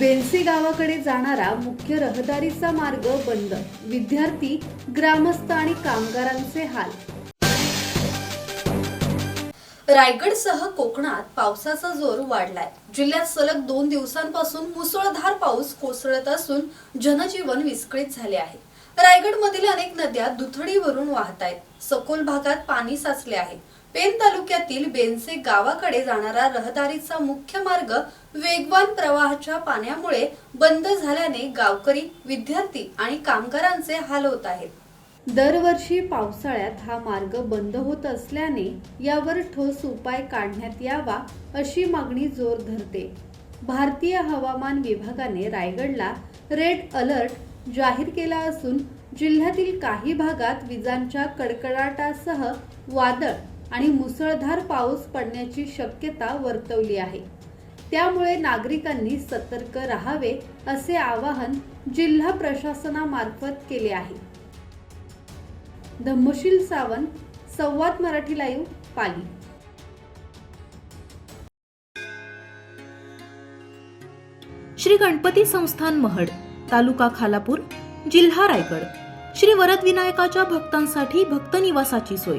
बेलसे गावाकडे जाणारा मुख्य रहदारीचा मार्ग बंद. विद्यार्थी ग्रामस्थ आणि कामगारांचे हाल. रायगडसह कोकणात पावसाचा जोर वाढलाय. जिल्ह्यात सलग दोन दिवसांपासून मुसळधार पाऊस कोसळत असून जनजीवन विस्कळीत झाले आहे. रायगडमधील अनेक नद्या दुथडीवरून वाहत आहेत सखोल भागात पाणी साचले आहे. पेन तालुक्यातील बेनसे गावाकडे जाणारा रहदारीचा मुख्य मार्ग वेगवान प्रवाहाच्या पाण्यामुळे बंद झाल्याने गावकरी विद्यार्थी आणि कामगारांचे हाल होत आहेत. दरवर्षी पावसाळ्यात हा मार्ग बंद होत असल्याने यावर ठोस उपाय काढण्यात यावा अशी मागणी जोर धरते. भारतीय हवामान विभागाने रायगडला रेड अलर्ट जाहीर केला असून जिल्ह्यातील काही भागात विजांच्या कडकडाटासह वादळ आणि मुसळधार पाऊस पडण्याची शक्यता वर्तवली आहे. त्यामुळे नागरिकांनी सतर्क राहावे असे आवाहन जिल्हा प्रशासनामार्फत केले आहे. धम्मशील सावंत संवाद मराठी लाईव्ह पाली. श्री गणपती संस्थान महड तालुका खालापूर जिल्हा रायगड. श्री वरदविनायकाच्या भक्तांसाठी भक्त निवासाची सोय.